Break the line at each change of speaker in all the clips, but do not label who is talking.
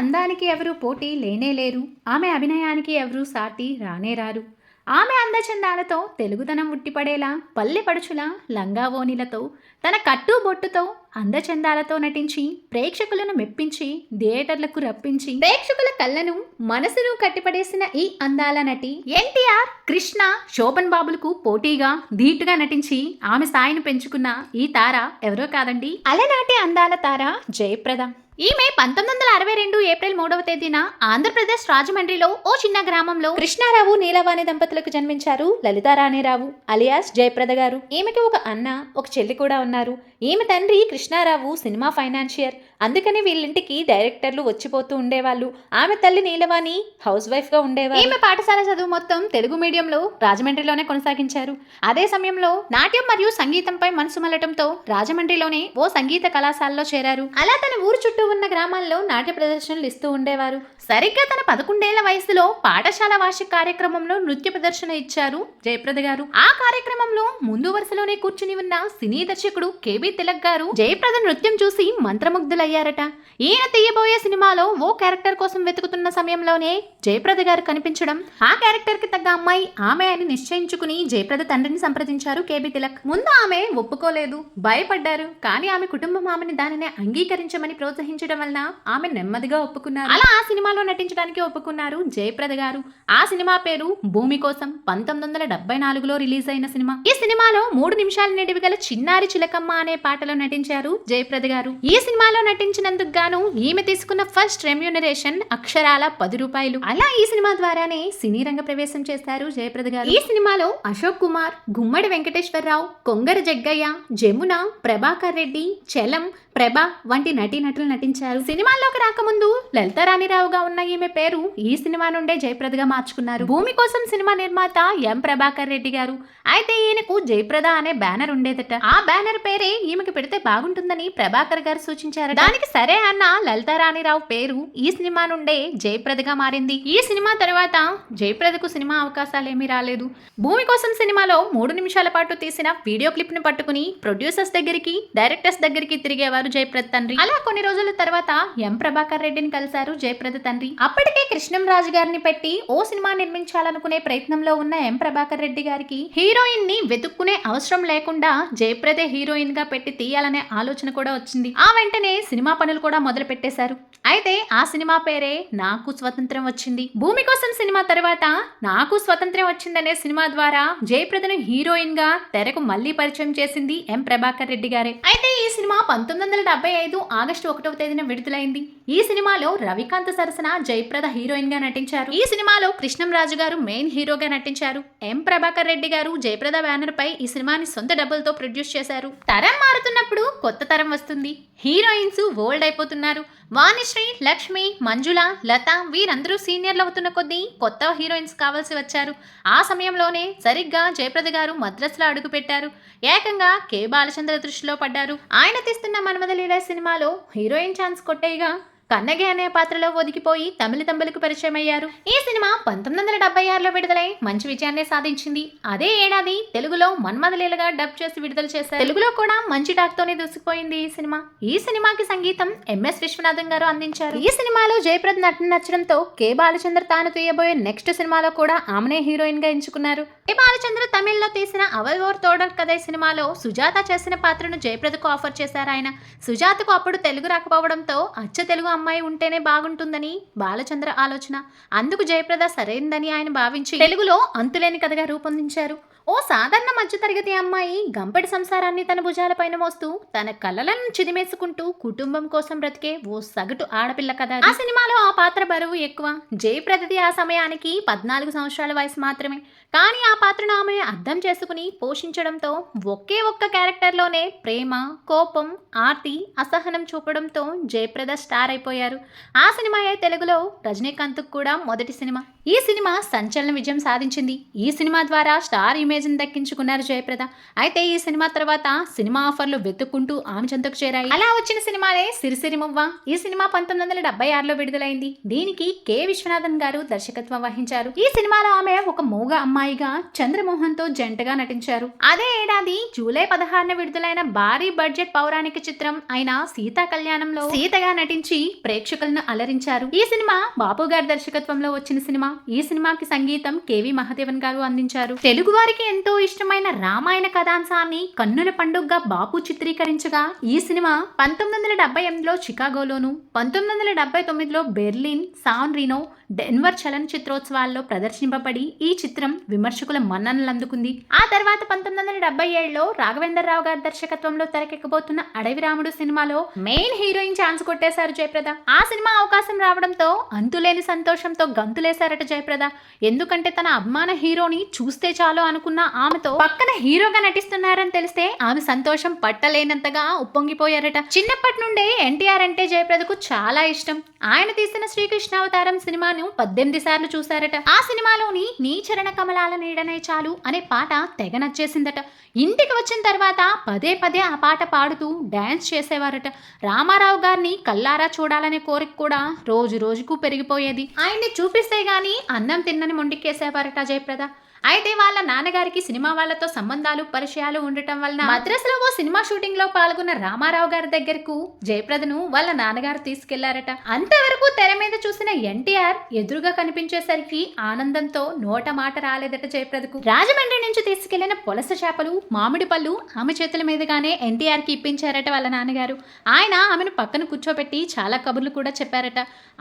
అందానికి ఎవరు పోటీ లేనే లేరు. ఆమె అభినయానికి ఎవరు సాటి రానేరారు ఆమె అందచందాలతో తెలుగుదనం ఉట్టిపడేలా పల్లెపడుచుల లంగావోనిలతో తన కట్టు బొట్టుతో అందచందాలతో నటించి ప్రేక్షకులను మెప్పించి థియేటర్లకు రప్పించి ప్రేక్షకుల కళ్ళను మనసును కట్టిపడేసిన ఈ అందాల నటి ఎన్టీఆర్ కృష్ణ శోభన్ బాబులకు పోటీగా ధీటుగా నటించి ఆమె స్థాయిని పెంచుకున్న ఈ తార ఎవరో కాదండి. అలనాటి అందాల తార జయప్రద. ఈమె పంతొమ్మిది వందల అరవై రెండు ఏప్రిల్ మూడవ తేదీన ఆంధ్రప్రదేశ్ రాజమండ్రిలో ఓ చిన్న గ్రామంలో కృష్ణారావు నీలవాణి దంపతులకు జన్మించారు లలితారాణిరావు అలియాస్ జయప్రద గారు. ఈమెకి ఒక అన్న ఒక చెల్లి కూడా ఉన్నారు. ఈమె తండ్రి కృష్ణారావు సినిమా ఫైనాన్షియర్. అందుకని వీళ్ళింటికి డైరెక్టర్లు వచ్చిపోతూ ఉండేవాళ్ళు. ఆమె తల్లి నీలవాణి హౌస్ వైఫ్గా ఉండేవారు. ఈమె పాఠశాల చదువు మొత్తం తెలుగు మీడియంలో రాజమండ్రిలోనే కొనసాగించారు. అదే సమయంలో నాట్యం మరియు సంగీతంపై మనసు మల్లటంతో రాజమండ్రిలోనే ఓ సంగీత కళాశాలలో చేరారు. అలా తన ఊరు చుట్టూ ఉన్న గ్రామాల్లో నాట్య ప్రదర్శనలు ఇస్తూ ఉండేవారు. సరిగ్గా తన పదకొండేళ్ళ వయసులో పాఠశాల వార్షిక కార్యక్రమంలో నృత్య ప్రదర్శన ఇచ్చారు జయప్రద గారు. ఆ కార్యక్రమంలో ముందు వరుసలోనే కూర్చుని ఉన్న సినీ దర్శకుడు కేబీ తిలక్ గారు జయప్రద నృత్యం చూసి మంత్రముగ్ధులయ్యారట. ఈయన తీయబోయే సినిమాలో ఓ క్యారెక్టర్ కోసం వెతుకుతున్న సమయంలోనే జయప్రద గారు కనిపించడం ఆ క్యారెక్టర్కి తగ్గ అమ్మాయి ఆమె అని నిశ్చయించుకుని జయప్రద తండ్రిని సంప్రదించారు కేబీ తిలక్. ముందు ఆమె ఒప్పుకోలేదు భయపడ్డారు కానీ ఆమె కుటుంబం ఆమెని దానిని అంగీకరించమని ప్రోత్సహించారు. నటించడం వలన ఆమె నెమ్మదిగా ఒప్పుకున్నారు. అలా ఆ సినిమాలో నటించడానికి ఒప్పుకున్నారు జయప్రద గారు. ఆ సినిమా పేరు భూమి కోసం పంతొమ్మిది వందల డెబ్బై నాలుగులో రిలీజ్ అయిన సినిమా. ఈ సినిమాలో మూడు నిమిషాల నిడివి గల చిన్నారి చిలకమ్మ అనే పాటలో నటించారు జయప్రద గారు. ఈ సినిమాలో నటించినందుకు గాను ఈమె తీసుకున్న ఫస్ట్ రెమ్యూనరేషన్ అక్షరాల పది రూపాయలు. అలా ఈ సినిమా ద్వారానే సినీ రంగ ప్రవేశం చేశారు జయప్రద గారు. ఈ సినిమాలో అశోక్ కుమార్ గుమ్మడి వెంకటేశ్వరరావు కొంగర జగ్గయ్య జమున ప్రభాకర్ రెడ్డి చలం ప్రభ వంటి నటీనటులు నటించారు. సినిమాల్లోకి రాకముందు లలితారాణిరావుగా ఉన్న ఈమె పేరు ఈ సినిమా నుండే జయప్రదగా మార్చుకున్నారు. భూమి కోసం సినిమా నిర్మాత ఎం ప్రభాకర్ రెడ్డి గారు. అయితే ఈయనకు జయప్రద అనే బ్యానర్ ఉండేదట. ఆ బ్యానర్ పేరే ఈమెకి పెడితే బాగుంటుందని ప్రభాకర్ గారు సూచించారు దానికి సరే అన్న లలితారాణిరావు పేరు ఈ సినిమా నుండే జయప్రదగా మారింది. ఈ సినిమా తర్వాత జయప్రదకు సినిమా అవకాశాలు ఏమీ రాలేదు. భూమి కోసం సినిమాలో మూడు నిమిషాల పాటు తీసిన వీడియో క్లిప్ని పట్టుకుని ప్రొడ్యూసర్స్ దగ్గరికి డైరెక్టర్స్ దగ్గరికి తిరిగేవారు. జయప్రద తండ్రి. అలా కొన్ని రోజుల తర్వాత ఎం ప్రభాకర్ రెడ్డిని కలిశారు జయప్రద తండ్రి. అప్పటికే కృష్ణం రాజు గారిని పెట్టి ఓ సినిమా నిర్మించాలనుకునే ప్రయత్నంలో ఉన్న ఎం ప్రభాకర్ రెడ్డి గారికి హీరోయిన్ని వెతుక్కునే అవసరం లేకుండా జయప్రదే హీరోయిన్గా పెట్టి తీయాలనే ఆలోచన కూడా వచ్చింది. ఆ వెంటనే సినిమా పనులు కూడా మొదలు పెట్టేశారు. అయితే ఆ సినిమా పేరే నాకు స్వతంత్రం వచ్చింది. భూమి కోసం సినిమా తర్వాత నాకు స్వతంత్రం వచ్చిందనే సినిమా ద్వారా జయప్రదను హీరోయిన్గా తెరకు మళ్ళీ పరిచయం చేసింది ఎం ప్రభాకర్ రెడ్డి గారే. అయితే ఈ సినిమా పంతొమ్మిది వందల డెబ్బై ఐదు ఆగస్టు ఒకటవ తేదీన విడుదలైంది. ఈ సినిమాలో రవికాంత్ సరసన జయప్రద హీరోయిన్గా నటించారు. ఈ సినిమాలో కృష్ణంరాజు గారు మెయిన్ హీరోగా నటించారు. ఎం ప్రభాకర్ రెడ్డి గారు జయప్రద బ్యానర్ పై ఈ సినిమాని సొంత డబ్బులతో ప్రొడ్యూస్ చేశారు. తరం మారుతున్నప్పుడు కొత్త తరం వస్తుంది. హీరోయిన్స్ ఓల్డ్ అయిపోతున్నారు. వాణిశ్రీ లక్ష్మి మంజుల లత వీరందరూ సీనియర్లు అవుతున్న కొద్దీ కొత్త హీరోయిన్స్ కావాల్సి వచ్చారు. ఆ సమయంలోనే సరిగ్గా జయప్రద గారు మద్రాసులో అడుగుపెట్టారు. ఏకంగా కె బాలచంద్ర దృష్టిలో పడ్డారు. ఆయన తీస్తున్న మన్మథలీల సినిమాలో హీరోయిన్ ఛాన్స్ కొట్టేయగా కన్నగి అనే పాత్రలో ఒదిగిపోయి తమిళ తంబులకు పరిచయం అయ్యారు ఈ సినిమా పంతొమ్మిది వందల డెబ్బై ఆరులో విడుదలై మంచి విజయాన్ని సాధించింది. అదే ఏడాది తెలుగులో మన్మథలీలగా డబ్ చేసి విడుదల చేశారు. తెలుగులో కూడా మంచి టాక్ తోనే దూసుకుపోయింది ఈ సినిమా. ఈ సినిమాకి సంగీతం ఎంఎస్ విశ్వనాథన్ గారు అందించారు. ఈ సినిమాలో జయప్రద్ నటన నచ్చడంతో కె బాలచంద్ర తాను తీయబోయే నెక్స్ట్ సినిమాలో కూడా ఆమెనే హీరోయిన్గా ఎంచుకున్నారు. కె బాలచంద్ర తమిళ్ళో తీసిన అవల్ ఓర్ తోడర్ కథ సినిమాలో సుజాత చేసిన పాత్రను జయప్రదకు ఆఫర్ చేశారు ఆయన. సుజాతకు అప్పుడు తెలుగు రాకపోవడంతో అచ్చ తెలుగు అమ్మాయి ఉంటేనే బాగుంటుందని బాలచంద్ర ఆలోచన. అందుకు జయప్రద సరైందని ఆయన భావించి తెలుగులో అంతులేని కథగా రూపొందించారు. ఓ సాధారణ మధ్యతరగతి అమ్మాయి గంపెడి సంసారాన్ని తన భుజాలపైన మోస్తూ తన కలలను చిదిమేసుకుంటూ కుటుంబం కోసం బ్రతికే ఓ సగటు ఆడపిల్ల కథ ఆ సినిమాలో ఆ పాత్ర బరువు ఎక్కువ. జయప్రదది ఆ సమయానికి పద్నాలుగు సంవత్సరాల వయసు మాత్రమే. కానీ ఆ పాత్రను ఆమె అర్థం చేసుకుని పోషించడంతో ఒకే ఒక్క క్యారెక్టర్లోనే ప్రేమ కోపం ఆర్తి అసహనం చూపడంతో జయప్రద స్టార్ అయిపోయారు. ఆ సినిమాయే తెలుగులో రజనీకాంత్ కూడా మొదటి సినిమా. ఈ సినిమా సంచలన విజయం సాధించింది. ఈ సినిమా ద్వారా స్టార్ ఇమేజ్ని దక్కించుకున్నారు జయప్రద. అయితే ఈ సినిమా తర్వాత సినిమా ఆఫర్లు వెతుక్కుంటూ ఆమె చెంతకు చేరాయి. అలా వచ్చిన సినిమాలే సిరిసిరి మువ్వ ఈ సినిమా పంతొమ్మిది వందల డెబ్బై ఆరులో విడుదలైంది. దీనికి కె. విశ్వనాథన్ గారు దర్శకత్వం వహించారు. ఈ సినిమాలో ఆమె ఒక మూగ అమ్మాయిగా చంద్రమోహన్తో జంటగా నటించారు. అదే ఏడాది జూలై పదహారున విడుదలైన భారీ బడ్జెట్ పౌరాణిక చిత్రం అయిన సీతా కళ్యాణంలో సీతగా నటించి ప్రేక్షకులను అలరించారు. ఈ సినిమా బాపు గారి దర్శకత్వంలో వచ్చిన సినిమా. ఈ సినిమాకి సంగీతం కేవి మహాదేవన్ గారు అందించారు. తెలుగు వారికి ఎంతో ఇష్టమైన రామాయణ కథాంశాన్ని కన్నుల పండుగగా బాపు చిత్రీకరించగా ఈ సినిమా పంతొమ్మిది వందల డెబ్బై ఎనిమిదిలో చికాగోలోను పంతొమ్మిది వందల డెబ్బై తొమ్మిదిలో బెర్లిన్ సాన్ రినో డెన్వర్ చలనచిత్రోత్సవాల్లో ప్రదర్శింపబడి ఈ చిత్రం విమర్శకుల మన్ననలు అందుకుంది ఆ తర్వాత పంతొమ్మిది వందల డెబ్బై ఏడులో రాఘవేంద్రరావు గారి దర్శకత్వంలో తెరకెక్కబోతున్న అడవి రాముడు సినిమాలో మెయిన్ హీరోయిన్ ఛాన్స్ కొట్టేశారు జయప్రద. ఆ సినిమా అవకాశం రావడంతో అంతులేని సంతోషంతో గంతులేశారట జయప్రద. ఎందుకంటే తన అభిమాన హీరోని చూస్తే చాలు అనుకున్న ఆమెతో పక్కన హీరోగా నటిస్తున్నారని తెలిస్తే ఆమె సంతోషం పట్టలేనంతగా ఉప్పొంగిపోయారట. చిన్నప్పటి నుండే ఎన్టీఆర్ అంటే జయప్రదకు చాలా ఇష్టం. ఆయన తీసిన శ్రీకృష్ణావతారం సినిమాను పద్దెనిమిది సార్లు చూశారట. ఆ సినిమాలోని నీ చరణ కమలాల నీడనే చాలు అనే పాట తెగ నచ్చేసిందట. ఇంటికి వచ్చిన తర్వాత పదే పదే ఆ పాట పాడుతూ డ్యాన్స్ చేసేవారట. రామారావు గారిని కల్లారా చూడాలనే కోరిక కూడా రోజు రోజుకు పెరిగిపోయేది. ఆయన్ని చూపిస్తే గాని అన్నం తిన్నని మొండికేసేవారట జయప్రద. అయితే వాళ్ళ నాన్నగారికి సినిమా వాళ్ళతో సంబంధాలు పరిచయాలు ఉండటం వలన మద్రాసులో ఓ సినిమా షూటింగ్లో పాల్గొన్న రామారావు గారి దగ్గరకు జయప్రదను వాళ్ళ నాన్నగారు తీసుకెళ్ళారట. అంతవరకు తెర మీద చూసిన ఎన్టీఆర్ ఎదురుగా కనిపించేసరికి ఆనందంతో నోట మాట రాలేదట జయప్రదకు. రాజమండ్రి నుంచి తీసుకెళ్ళిన పొలస చేపలు మామిడి పళ్ళు ఆమె చేతుల మీదుగానే ఎన్టీఆర్కి ఇప్పించారట వాళ్ళ నాన్నగారు. ఆయన ఆమెను పక్కన కూర్చోబెట్టి చాలా కబుర్లు కూడా చెప్పారట.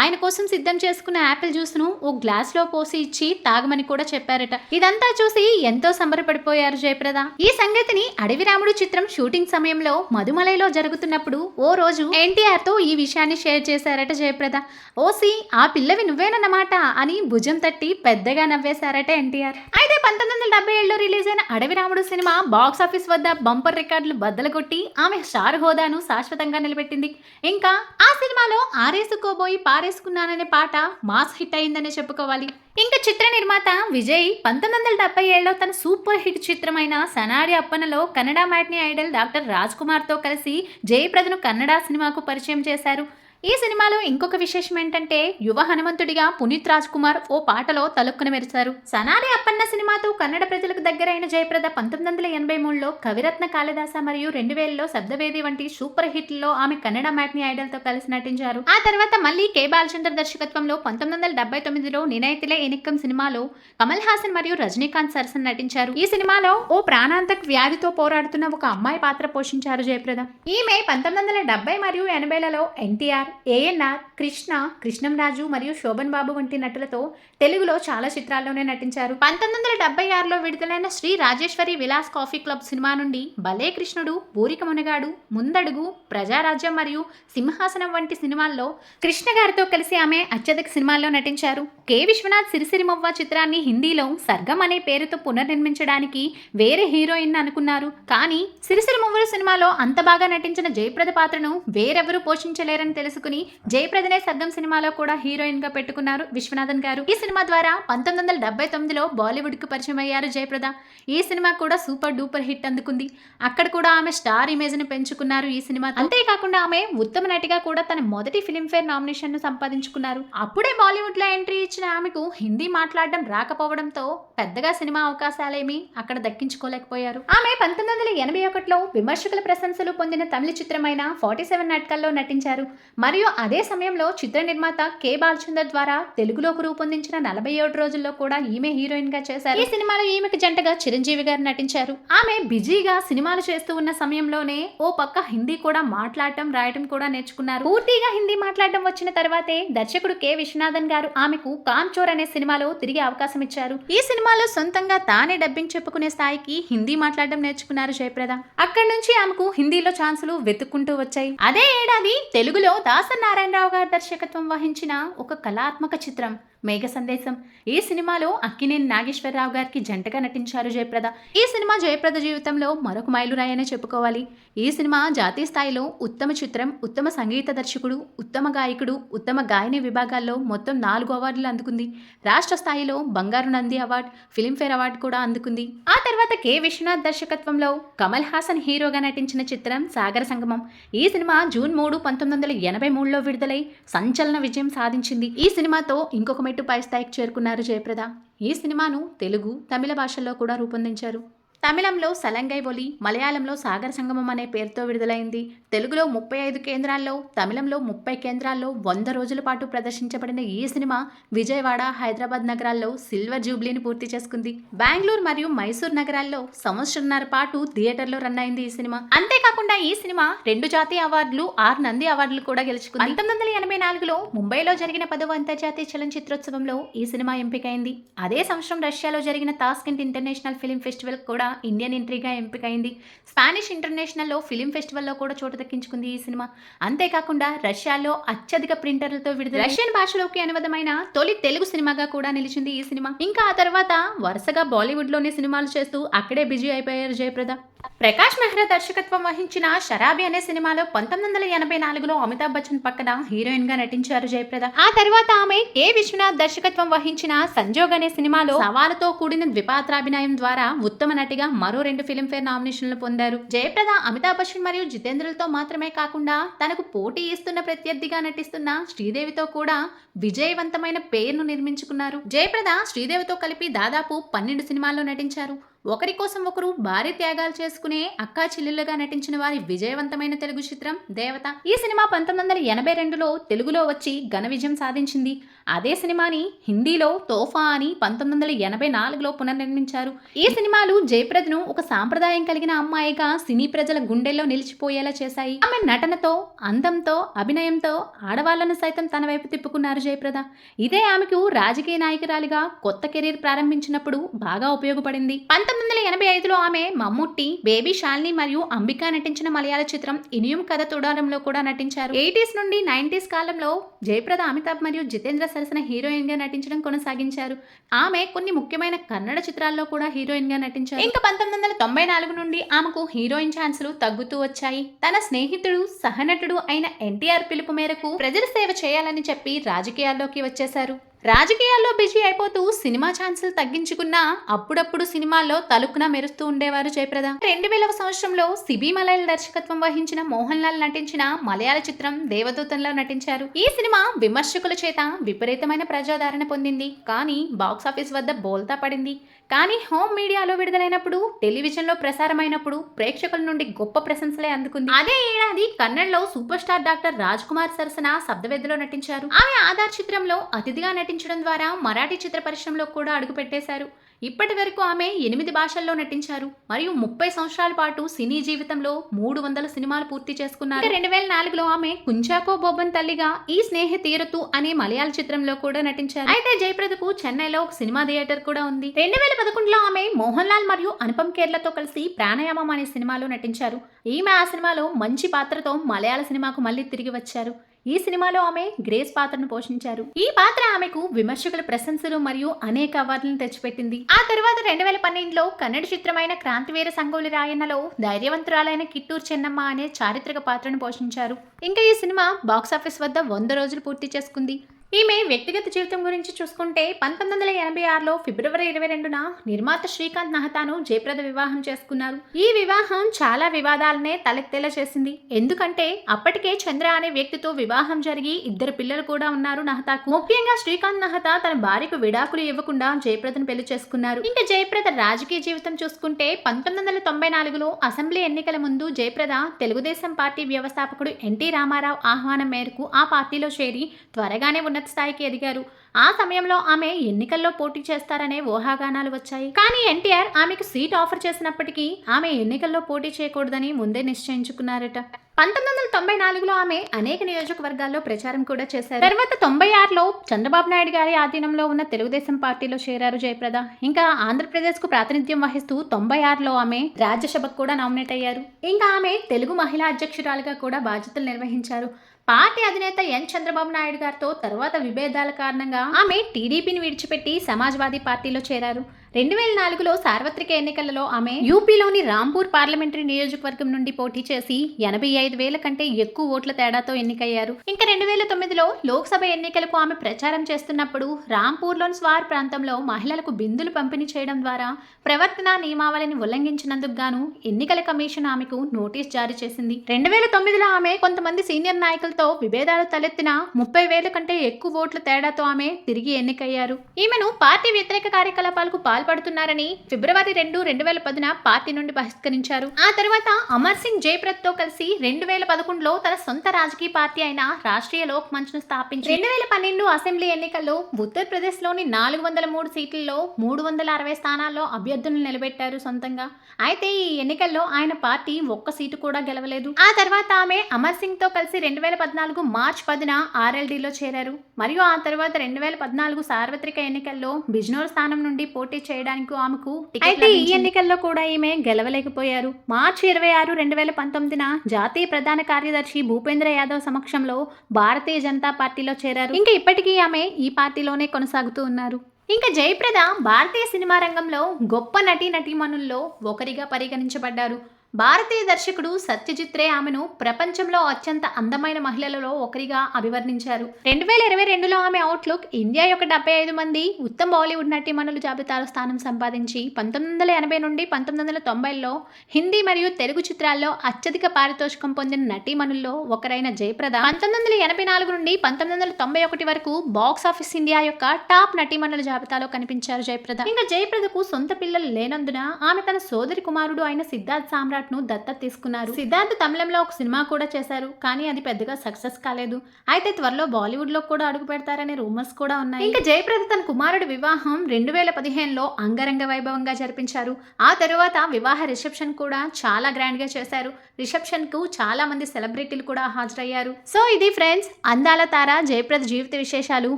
ఆయన కోసం సిద్ధం చేసుకున్న యాపిల్ జ్యూస్ను ఓ గ్లాస్లో పోసి ఇచ్చి తాగమని కూడా చెప్పారట. ఇదంతా చూసి ఎంతో సంబరపడిపోయారు జయప్రద. ఈ సంగతిని అడవి రాముడు చిత్రం షూటింగ్ సమయంలో మధుమలైలో జరుగుతున్నప్పుడు ఓ రోజు ఎన్టీఆర్తో ఈ విషయాన్ని షేర్ చేశారట జయప్రద. ఓసి ఆ పిల్లవి నువ్వేనన్నమాట అని భుజం తట్టి పెద్దగా నవ్వేశారట ఎన్టీఆర్. అయితే పంతొమ్మిది వందల డెబ్బై ఏడులో రిలీజ్ అయిన Adavi Ramudu cinema box office వద్ద బంపర్ రికార్డులు బద్దలు కొట్టి ఆమె స్టార్ హోదాను శాశ్వతంగా నిలబెట్టింది. ఇంకా ఆ సినిమాలో ఆరేసుకోబోయి పారేసుకున్నాననే పాట మాస్ హిట్ అయిందనే చెప్పుకోవాలి. ఇంకా చిత్ర నిర్మాత విజయ్ పంతొమ్మిది వందల డెబ్బై ఏడులో తన సూపర్ హిట్ చిత్రమైన సనాడి అప్పనలో Kannada matinee idol doctor Raj కుమార్తో కలిసి జయప్రదను కన్నడ సినిమాకు పరిచయం చేశారు. ఈ సినిమాలో ఇంకొక విశేషం ఏంటంటే యువ హనుమంతుడిగా పునీత్ రాజ్ కుమార్ ఓ పాటలో తలుక్కున మెరిచారు సనాలి అప్పన్న సినిమాతో కన్నడ ప్రజలకు దగ్గరైన జయప్రద పంతొమ్మిది వందల ఎనభై మూడులో కవిరత్న కాళిదాస మరియు రెండు వేలలో శబ్దవేది వంటి సూపర్ హిట్లో ఆమె కన్నడ మ్యాట్ని ఐడల్తో కలిసి నటించారు. ఆ తర్వాత మళ్ళీ కె బాలచంద్ర దర్శకత్వంలో పంతొమ్మిది వందల డెబ్బై తొమ్మిదిలో నినైతిలే ఎనిక్కం సినిమాలో కమల్ హాసన్ మరియు రజనీకాంత్ సరసన్ నటించారు. ఈ సినిమాలో ఓ ప్రాణాంతక వ్యాధితో పోరాడుతున్న ఒక అమ్మాయి పాత్ర పోషించారు జయప్రద. ఈమె పంతొమ్మిది వందల డెబ్బై మరియు ఎనభైలలో ఎన్టీఆర్ ఏఎన్ఆర్ కృష్ణ కృష్ణంరాజు మరియు శోభన్ బాబు వంటి నటులతో తెలుగులో చాలా చిత్రాల్లోనే నటించారు. పంతొమ్మిది వందల డెబ్బై ఆరులో విడుదలైన Sri Rajeshwari Vilas coffee club cinema నుండి భలే కృష్ణుడు ఊరిక మునగాడు ముందడుగు ప్రజారాజ్యం మరియు సింహాసనం వంటి సినిమాల్లో కృష్ణ గారితో కలిసి ఆమె అత్యధిక సినిమాల్లో నటించారు. కె. విశ్వనాథ్ సిరిసిరిమవ్వ చిత్రాన్ని హిందీలో సర్గం అనే పేరుతో పునర్నిర్మించడానికి వేరే హీరోయిన్ అనుకున్నారు. కానీ సిరిసిరిమవ్వల సినిమాలో అంత బాగా నటించిన జయప్రద పాత్రను వేరెవరూ పోషించలేరని తెలుసుకుని జయప్రదనే సర్గం సినిమాలో కూడా హీరోయిన్గా పెట్టుకున్నారు విశ్వనాథన్ గారు. ఈ సినిమా ద్వారా పంతొమ్మిది వందల డెబ్బై తొమ్మిదిలో బాలీవుడ్కు పరిచయం అయ్యారు జయప్రద. ఈ సినిమా కూడా సూపర్ డూపర్ హిట్ అందుకుంది. అక్కడ కూడా ఆమె స్టార్ ఇమేజ్ని పెంచుకున్నారు ఈ సినిమా అంతేకాకుండా ఆమె ఉత్తమ నటిగా కూడా తన మొదటి ఫిలింఫేర్ నామినేషన్ను సంపాదించుకున్నారు. అప్పుడే బాలీవుడ్లో ఎంట్రీ ఇచ్చిన ఆమెకు హిందీ మాట్లాడడం రాకపోవడంతో పెద్దగా సినిమా అవకాశాలేమీ అక్కడ దక్కించుకోలేకపోయారు. ఆమె పంతొమ్మిది వందల ఎనభై ఒకటిలో విమర్శకుల ప్రశంసలు పొందిన తమిళ చిత్రమైన ఫార్టీ సెవెన్ నాటకాల్లో నటించారు. మరియు అదే సమయంలో చిత్ర నిర్మాత కె. బాలచందర్ ద్వారా తెలుగులోకి రూపొందించిన నలభై ఏడు రోజుల్లో కూడా ఈమె హీరోయిన్గా చేశారు. ఈ సినిమాలో ఈమెకు జంటగా చిరంజీవి గారు నటించారు. ఆమె బిజీగా సినిమాలు చేస్తూ ఉన్న సమయంలోనే ఓ పక్క హిందీ కూడా మాట్లాడటం రాయటం కూడా నేర్చుకున్నారు. పూర్తిగా హిందీ మాట్లాడటం వచ్చిన తర్వాతే దర్శకుడు కె. విశ్వనాథన్ గారు ఆమెకు కామ్ చోర్ అనే సినిమాలో తిరిగి అవకాశం ఇచ్చారు. ఈ సినిమాలో సొంతంగా తానే డబ్బింగ్ చెప్పుకునే స్థాయికి హిందీ మాట్లాడడం నేర్చుకున్నారు జయప్రద. అక్కడి నుంచి ఆమెకు హిందీలో ఛాన్సులు వెతుక్కుంటూ వచ్చాయి. అదే ఏడాది తెలుగులో దాసనారాయణరావు గారి దర్శకత్వం వహించిన ఒక కళాత్మక చిత్రం. మేఘ సందేశం. ఈ సినిమాలో అక్కినేని నాగేశ్వరరావు గారికి జంటగా నటించారు జయప్రద. ఈ సినిమా జయప్రద జీవితంలో మరొక మైలురాయనే చెప్పుకోవాలి. ఈ సినిమా జాతీయ స్థాయిలో ఉత్తమ చిత్రం ఉత్తమ సంగీత దర్శకుడు ఉత్తమ గాయకుడు ఉత్తమ గాయని విభాగాల్లో మొత్తం నాలుగు అవార్డులు అందుకుంది. రాష్ట్ర స్థాయిలో బంగారు నంది అవార్డు ఫిలింఫేర్ అవార్డు కూడా అందుకుంది. ఆ తర్వాత కె. విశ్వనాథ్ దర్శకత్వంలో కమల్ హాసన్ హీరోగా నటించిన చిత్రం సాగర సంగమం. ఈ సినిమా జూన్ మూడు పంతొమ్మిది వందల ఎనభై మూడులో విడుదలై సంచలన విజయం సాధించింది. ఈ సినిమాతో ఇంకొక కమిటీ పై స్థాయికి చేరుకున్నారు జయప్రద. ఈ సినిమాను తెలుగు తమిళ భాషల్లో కూడా రూపొందించారు. తమిళంలో సలంగై ఒలి మలయాళంలో సాగర సంగమం అనే పేరుతో విడుదలైంది. తెలుగులో ముప్పై ఐదు కేంద్రాల్లో తమిళంలో ముప్పై కేంద్రాల్లో వంద రోజుల పాటు ప్రదర్శించబడిన ఈ సినిమా విజయవాడ హైదరాబాద్ నగరాల్లో సిల్వర్ జూబ్లీని పూర్తి చేసుకుంది. బెంగళూరు మరియు మైసూర్ నగరాల్లో సంవత్సరంన్నర పాటు థియేటర్లో రన్ అయింది ఈ సినిమా. అంతేకాకుండా ఈ సినిమా రెండు జాతీయ అవార్డులు ఆరు నంది అవార్డులు కూడా గెలుచుకుంది. పంతొమ్మిది వందల ఎనభై నాలుగులో ముంబైలో జరిగిన పదవ అంతర్జాతీయ చలనచిత్రోత్సవంలో ఈ సినిమా ఎంపికైంది. అదే సంవత్సరం రష్యాలో జరిగిన తాస్కెంట్ ఇంటర్నేషనల్ ఫిలిం ఫెస్టివల్ కూడా ఇండియన్ ఎంట్రీగా ఎంపికైంది. స్పానిష్ ఇంటర్నేషనల్లో ఫిలిం ఫెస్టివల్లో కూడా చోటు దక్కించుకుంది ఈ సినిమా. అంతేకాకుండా రష్యాలో అత్యధిక ప్రింటర్లతో విడుదల రష్యన్ భాషలోకి అనువదమైన తొలి తెలుగు సినిమాగా కూడా నిలిచింది ఈ సినిమా. ఇంకా ఆ తర్వాత వరుసగా బాలీవుడ్లోనే సినిమాలు చేస్తూ అక్కడే బిజీ అయిపోయారు జయప్రద. ప్రకాష్ మెహ్రా దర్శకత్వం వహించిన షరాబీ అనే సినిమాలో పంతొమ్మిది వందల ఎనభై నాలుగులో అమితాబ్ బచ్చన్ పక్కన హీరోయిన్గా నటించారు జయప్రద. ఆ తర్వాత ఆమె కె. విశ్వనాథ్ దర్శకత్వం వహించిన సంజోగ్ అనే సినిమాలో సవాలుతో కూడిన ద్విపాత్రాభినయం ద్వారా ఉత్తమ నటిగా మరో రెండు ఫిల్మ్ఫేర్ నామినేషన్లు పొందారు. జయప్రద అమితాబ్ బచ్చన్ మరియు జితేంద్రులతో మాత్రమే కాకుండా తనకు పోటీ ఇస్తున్న ప్రత్యర్థిగా నటిస్తున్న శ్రీదేవితో కూడా విజయవంతమైన పేరును నిర్మించుకున్నారు. జయప్రద శ్రీదేవితో కలిపి దాదాపు పన్నెండు సినిమాల్లో నటించారు. ఒకరి కోసం ఒకరు భారీ త్యాగాలు చేసుకునే అక్కా చెల్లెలుగా నటించిన వారి విజయవంతమైన తెలుగు చిత్రం దేవత. ఈ సినిమా పంతొమ్మిది వందల ఎనభై రెండులో తెలుగులో వచ్చి ఘన విజయం సాధించింది. అదే సినిమాని హిందీలో తోఫా అని పంతొమ్మిది వందల ఎనభై నాలుగులో పునర్నిర్మించారు. ఈ సినిమాలు జయప్రదను ఒక సాంప్రదాయం కలిగిన అమ్మాయిగా సినీ ప్రజల గుండెల్లో నిలిచిపోయేలా చేశాయి. ఆమె నటనతో అందంతో అభినయంతో ఆడవాళ్ళను సైతం తన వైపు తిప్పుకున్నారు జయప్రద. ఇదే ఆమెకు రాజకీయ నాయకురాలిగా కొత్త కెరీర్ ప్రారంభించినప్పుడు బాగా ఉపయోగపడింది. పంతొమ్మిది వందల ఎనభై ఐదులో ఆమె మమ్ముట్టి బేబీ శాలిని మరియు అంబిక నటించిన మలయాళ చిత్రం ఇనియం కథ తుడారంలో కూడా నటించారు. ఎయిటీస్ నుండి నైన్టీస్ కాలంలో జయప్రద అమితాబ్ మరియు జితేంద్ర సరసన హీరోయిన్గా నటించడం కొనసాగించారు. ఆమె కొన్ని ముఖ్యమైన కన్నడ చిత్రాల్లో కూడా హీరోయిన్గా నటించారు. ఇంకా పంతొమ్మిది వందల తొంభై నాలుగు నుండి ఆమెకు హీరోయిన్ ఛాన్సులు తగ్గుతూ వచ్చాయి. తన స్నేహితుడు సహనటుడు అయిన ఎన్టీఆర్ పిలుపు మేరకు ప్రజల సేవ చేయాలని చెప్పి రాజకీయాల్లోకి వచ్చేశారు. రాజకీయాల్లో బిజీ అయిపోతూ సినిమా ఛాన్సులు తగ్గించుకున్నా అప్పుడప్పుడు సినిమాల్లో తలుక్కున మెరుస్తూ ఉండేవారు జయప్రద. రెండు వేల సంవత్సరంలో సిబి మలయాళ దర్శకత్వం వహించిన మోహన్ లాల్ నటించిన మలయాళ చిత్రం దేవదూతంలో నటించారు. ఈ సినిమా విమర్శకుల చేత విపరీతమైన ప్రజాదరణ పొందింది. కానీ బాక్సాఫీస్ వద్ద బోల్తా పడింది. కానీ హోమ్ మీడియాలో విడుదలైనప్పుడు టెలివిజన్లో ప్రసారమైనప్పుడు ప్రేక్షకుల నుండి గొప్ప ప్రశంసలే అందుకుంది. అదే ఏడాది కన్నడలో super star doctor Raj Kumar సరసన శబ్దవేదిలో నటించారు. ఆమె ఆధార్ చిత్రంలో అతిథిగా నటించడం ద్వారా మరాఠీ చిత్ర పరిశ్రమలో కూడా అడుగుపెట్టేశారు. ఇప్పటి వరకు ఆమె ఎనిమిది భాషల్లో నటించారు. మరియు ముప్పై సంవత్సరాల పాటు సినీ జీవితంలో మూడు వందల సినిమాలు పూర్తి చేసుకున్నారు. రెండు వేల నాలుగులో ఆమె కుంచాకో బొబ్బన్ తల్లిగా ఈ స్నేహ తీరతు అనే మలయాళ చిత్రంలో కూడా నటించారు. అయితే జయప్రదకు చెన్నైలో ఒక సినిమా థియేటర్ కూడా ఉంది. రెండు వేల పదకొండులో ఆమె మోహన్ లాల్ మరియు అనుపమ్ కేర్లతో కలిసి ప్రాణాయామం అనే సినిమాలో నటించారు. ఈమె ఆ సినిమాలో మంచి పాత్రతో మలయాళ సినిమాకు మళ్ళీ తిరిగి వచ్చారు. ఈ సినిమాలో ఆమె గ్రేస్ పాత్రను పోషించారు. ఈ పాత్ర ఆమెకు విమర్శకుల ప్రశంసలు మరియు అనేక అవార్డులను తెచ్చిపెట్టింది. ఆ తర్వాత రెండు వేల పన్నెండులో కన్నడ చిత్రమైన క్రాంతివీర సంగోలి రాయన్నలో ధైర్యవంతురాలైన కిట్టూరు చెన్నమ్మ అనే చారిత్రక పాత్రను పోషించారు. ఇంకా ఈ సినిమా బాక్సాఫీస్ వద్ద వంద రోజులు పూర్తి చేసుకుంది. ఈమె వ్యక్తిగత జీవితం గురించి చూసుకుంటే పంతొమ్మిది వందల ఎనభై ఆరులో ఫిబ్రవరి ఇరవై రెండున నిర్మాత శ్రీకాంత్ నహతాను జయప్రద వివాహం చేసుకున్నారు. ఈ వివాహం చాలా వివాదాలనే తలెత్తేలా చేసింది. ఎందుకంటే అప్పటికే చంద్ర అనే వ్యక్తితో వివాహం జరిగి ఇద్దరు పిల్లలు కూడా ఉన్నారు నహతాకు ముఖ్యంగా శ్రీకాంత్ నహతా తన భార్యకు విడాకులు ఇవ్వకుండా జయప్రదను పెళ్ళి చేసుకున్నారు. ఇంకా జయప్రద రాజకీయ జీవితం చూసుకుంటే పంతొమ్మిది వందల తొంభై నాలుగులో అసెంబ్లీ ఎన్నికల ముందు జయప్రద తెలుగుదేశం పార్టీ వ్యవస్థాపకుడు ఎన్టీ రామారావు ఆహ్వానం మేరకు ఆ పార్టీలో చేరి త్వరగానే ఉన్న ఉన్నత స్థాయికి ఎదిగారు. ఆ సమయంలో ఆమె ఎన్నికల్లో పోటీ చేస్తారనే ఊహాగానాలు వచ్చాయి. కానీ ఎన్టీఆర్ ఆమెకు సీట్ ఆఫర్ చేసినప్పటికీ ఆమె ఎన్నికల్లో పోటీ చేయకూడదని ముందే నిశ్చయించుకున్నారట. పంతొమ్మిది వందల తొంభై నాలుగులో ఆమె అనేక నియోజకవర్గాల్లో ప్రచారం కూడా చేశారు. తర్వాత తొంభై ఆరులో చంద్రబాబు నాయుడు గారి ఆధీనంలో ఉన్న తెలుగుదేశం పార్టీలో చేరారు జయప్రద. ఇంకా ఆంధ్రప్రదేశ్కు ప్రాతినిధ్యం వహిస్తూ తొంభై ఆరులో ఆమె రాజ్యసభకు కూడా నామినేట్ అయ్యారు. ఇంకా ఆమె తెలుగు మహిళా అధ్యక్షురాలుగా కూడా బాధ్యతలు నిర్వహించారు. పార్టీ అధినేత ఎన్. చంద్రబాబు నాయుడు గారితో తర్వాత విభేదాల కారణంగా ఆమె టీడీపీని విడిచిపెట్టి సమాజ్వాదీ పార్టీలో చేరారు. రెండు వేల నాలుగులో సార్వత్రిక ఎన్నికలలో ఆమె యూపీలోని రాంపూర్ పార్లమెంటరీ నియోజకవర్గం నుండి పోటీ చేసి ఎనభై ఐదు వేల కంటే ఎక్కువ ఓట్ల తేడాతో ఎన్నికయ్యారు. ఇంకా రెండు వేల తొమ్మిదిలో లోక్సభ ఎన్నికలకు ఆమె ప్రచారం చేస్తున్నప్పుడు రాంపూర్లోని స్వార్ ప్రాంతంలో మహిళలకు బిందులు పంపిణీ చేయడం ద్వారా ప్రవర్తన నియమావళిని ఉల్లంఘించినందుకు గాను ఎన్నికల కమిషన్ ఆమెకు నోటీస్ జారీ చేసింది. రెండు వేల తొమ్మిదిలో ఆమె కొంతమంది సీనియర్ నాయకులతో విభేదాలు తలెత్తిన ముప్పై వేల కంటే ఎక్కువ ఓట్ల తేడాతో ఆమె తిరిగి ఎన్నికయ్యారు. ఈమెను పార్టీ వ్యతిరేక కార్యకలాపాలకు పాల్పడుతున్నారని ఫిబ్రవరి రెండు రెండు వేల పదున పార్టీ నుండి బహిష్కరించారు. ఆ తర్వాత అమర్ సింగ్ జయప్రత్తో కలిసి రెండు వేల పదకొండులో తన సొంత రాజకీయ పార్టీ అయిన రాష్ట్రీయ లోక్ మంచ్ను స్థాపించి రెండు వేల పన్నెండు అసెంబ్లీ ఎన్నికల్లో ఉత్తరప్రదేశ్లోని నాలుగు వందల మూడు సీట్లలో మూడు వందల అరవై స్థానాల్లో అభ్యర్థులను నిలబెట్టారు సొంతంగా. అయితే ఈ ఎన్నికల్లో ఆయన పార్టీ ఒక్క సీటు కూడా గెలవలేదు. ఆ తర్వాత ఆమె అమర్ సింగ్తో కలిసి రెండు వేల పద్నాలుగు మార్చ్ పదిన ఆర్ఎల్డీలో చేరారు. మరియు ఆ తర్వాత రెండు వేల పద్నాలుగు సార్వత్రిక ఎన్నికల్లో బిజ్నోర్ స్థానం నుండి పోటీ చేయడానికి ఆమెకు అయితే ఈ ఎన్నికల్లో కూడా ఈమె గెలవలేకపోయారు. మార్చి ఇరవై ఆరు రెండు వేల పంతొమ్మిదిన జాతీయ ప్రధాన కార్యదర్శి భూపేంద్ర యాదవ్ సమక్షంలో భారతీయ జనతా పార్టీలో చేరారు. ఇంకా ఇప్పటికీ ఆమె ఈ పార్టీలోనే కొనసాగుతూ ఉన్నారు. ఇంకా జయప్రద భారతీయ సినిమా రంగంలో గొప్ప నటీ నటీమణుల్లో ఒకరిగా పరిగణించబడ్డారు. భారతీయ దర్శకుడు సత్యజిత్ రే ఆమెను ప్రపంచంలో అత్యంత అందమైన మహిళలలో ఒకరిగా అభివర్ణించారు. రెండు వేల ఇరవై రెండులో ఆమె అవుట్లుక్ ఇండియా యొక్క డెబ్బై ఐదు మంది ఉత్తమ బాలీవుడ్ నటీమణుల జాబితాలో స్థానం సంపాదించి పంతొమ్మిది వందల ఎనభై నుండి పంతొమ్మిది వందల తొంభైలో హిందీ మరియు తెలుగు చిత్రాల్లో అత్యధిక పారితోషికం పొందిన నటీమణుల్లో ఒకరైన జయప్రద. పంతొమ్మిది వందల ఎనభై నాలుగు నుండి పంతొమ్మిది వందల తొంభై ఒకటి వరకు బాక్స్ ఆఫీస్ ఇండియా యొక్క టాప్ నటీమణుల జాబితాలో కనిపించారు జయప్రద. ఇంకా జయప్రదకు సొంత పిల్లలు లేనందున ఆమె తన సోదరి కుమారుడు అయిన సిద్ధార్థ్ సామ్రాట్ ను దత్తత తీసుకున్నారు. సిద్ధార్థ్ తమిళంలో ఒక సినిమా కూడా చేశారు కానీ అది పెద్దగా సక్సెస్ కాలేదు. అయితే త్వరలో బాలీవుడ్లో కూడా అడుగు పెడతారనే రూమర్స్ కూడా ఉన్నాయి. ఇంకా జయప్రద తన కుమారుడి వివాహం రెండు వేల పదిహేనులో అంగరంగ వైభవంగా జరిపించారు. ఆ తరువాత వివాహ రిసెప్షన్ కూడా చాలా గ్రాండ్గా చేశారు. రిసెప్షన్కు చాలా మంది సెలబ్రిటీలు కూడా హాజరయ్యారు. సో ఇది ఫ్రెండ్స్ అందాల తార జయప్రద జీవిత విశేషాలు.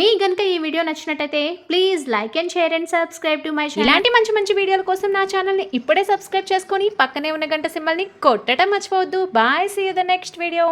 మీ గనుక ఈ వీడియో నచ్చినట్టయితే please like and share and subscribe to my ఇలాంటి మంచి మంచి వీడియోల కోసం నా ఛానల్ని ఇప్పుడే సబ్స్క్రైబ్ చేసుకొని పక్కనే ఉన్న గంట సింబల్ని కొట్టడం మర్చిపోవద్దు. Bye see the next video